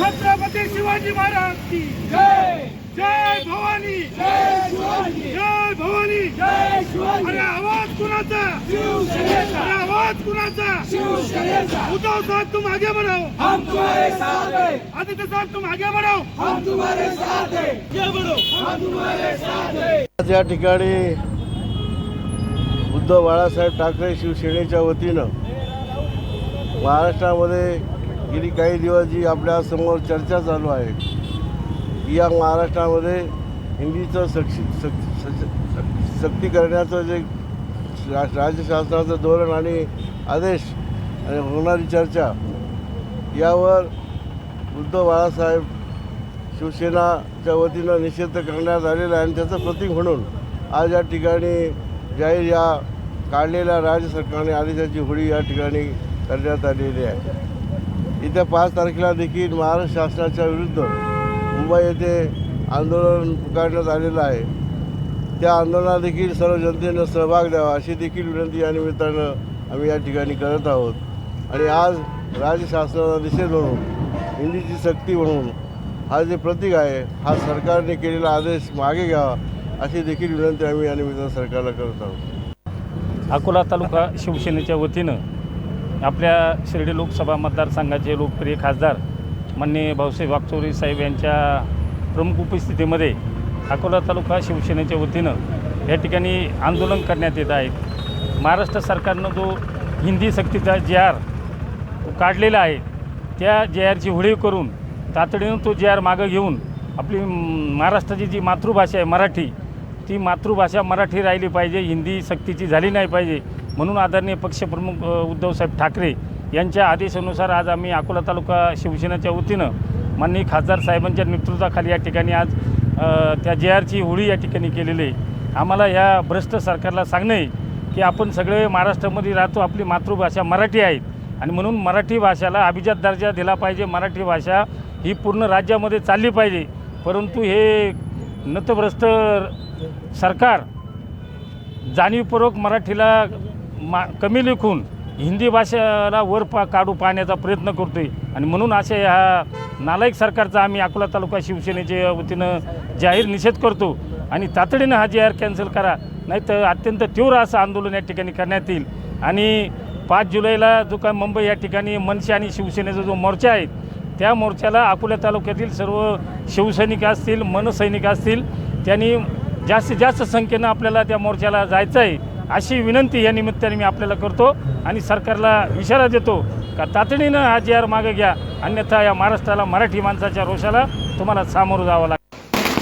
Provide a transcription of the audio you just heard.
छत्रपती शिवाजी महाराज की जय. जय भवानी. जय शिवाजी जय भवानी. जय शिवाजी अरे आवाज कुणाचा? शिवसेनेचा अरे आवाज कुणाचा? शिवसेनेचा उद्धव साहेब तुम आगे बढ़ो हम तुम्हारे साथ हैं आदित्य साहेब तुम आगे बढ़ो हम तुम्हारे साथ हैं जय बढ़ो हम तुम्हारे साथ हैं आज या ठिकाणी उद्धव बाळासाहेब ठाकरे शिवसेनेच्या वतीनं महाराष्ट्रामध्ये गेली काही दिवस जी आपल्यासमोर चर्चा चालू आहे की या महाराष्ट्रामध्ये हिंदीचं सक्ती सक सक- सक्ती करण्याचं जे रा- राज्य शासनाचं धोरण आणि आदेश आणि होणारी चर्चा यावर उद्धव बाळासाहेब शिवसेनाच्या वतीनं निषेध करण्यात आलेला आहे आणि त्याचं प्रतीक म्हणून आज या ठिकाणी जाहीर या काढलेल्या राज्य सरकारने आदेशाची होळी या ठिकाणी करण्यात आलेली आहे. येत्या पाच तारखेला देखील महाराष्ट्र शासनाच्या विरुद्ध मुंबई येथे आंदोलन पुकारण्यात आलेलं आहे. त्या आंदोलनात देखील सर्व जनतेनं सहभाग द्यावा अशी देखील विनंती या निमित्तानं आम्ही या ठिकाणी करत आहोत. आणि आज राज्य शासनाचा निषेध म्हणून हिंदीची सक्ती म्हणून हा जे प्रतीक आहे हा सरकारने केलेला आदेश मागे घ्यावा अशी देखील विनंती आम्ही या निमित्तानं सरकारला करत आहोत. अकोला तालुका शिवसेनेच्या वतीनं आपल्या शिर्डी लोकसभा मतदारसंघाचे लोकप्रिय खासदार माननीय भाऊसाहेब वागचोरी साहेब यांच्या प्रमुख उपस्थितीमध्ये अकोला तालुका शिवसेनेच्या वतीनं या ठिकाणी आंदोलन करण्यात येत आहे. महाराष्ट्र सरकारनं जो हिंदी सक्तीचा जे आर काढलेला आहे त्या जे आरची होळी करून तातडीनं तो जे आर मागं घेऊन आपली महाराष्ट्राची जी मातृभाषा आहे मराठी ती मातृभाषा मराठी राहिली पाहिजे हिंदी सक्तीची झाली नाही पाहिजे. म्हणून आदरणीय पक्षप्रमुख उद्धवसाहेब ठाकरे यांच्या आदेशानुसार आज आम्ही अकोला तालुका शिवसेनेच्या वतीनं माननीय खासदार साहेबांच्या नेतृत्वाखाली या ठिकाणी आज त्या जे आरची होळी या ठिकाणी केलेली आहे. आम्हाला ह्या भ्रष्ट सरकारला सांगणं आहे की आपण सगळे महाराष्ट्रामध्ये राहतो आपली मातृभाषा मराठी आहे. आणि म्हणून मराठी भाषेला अभिजात दर्जा दिला पाहिजे मराठी भाषा ही पूर्ण राज्यामध्ये चालली पाहिजे. परंतु हे नतभ्रष्ट सरकार जाणीवपूर्वक मराठीला मा कमी लिखून हिंदी भाषेला वर पा काढू पाहण्याचा प्रयत्न करतोय. आणि म्हणून अशा ह्या नालायक सरकारचा आम्ही अकोला तालुका शिवसेनेच्या वतीनं जाहीर निषेध करतो. आणि तातडीनं हा जाहीर आर कॅन्सल करा नाही तर अत्यंत तीव्र असं आंदोलन या ठिकाणी करण्यात येईल. आणि पाच जुलैला जो काय मुंबई या ठिकाणी मनसे आणि शिवसेनेचा जो मोर्चा आहे त्या मोर्चाला अकोला तालुक्यातील सर्व शिवसैनिक असतील मनसैनिक असतील त्यांनी जास्तीत जास्त संख्येनं आपल्याला त्या मोर्चाला जायचं आहे. अशी विनंती या निमित्ताने मी आपल्याला करतो आणि सरकारला इशारा देतो का तातडीनं हा जी आर मागे घ्या. अन्यथा या महाराष्ट्राला मराठी माणसाच्या रोषाला तुम्हाला सामोरं जावं लागेल.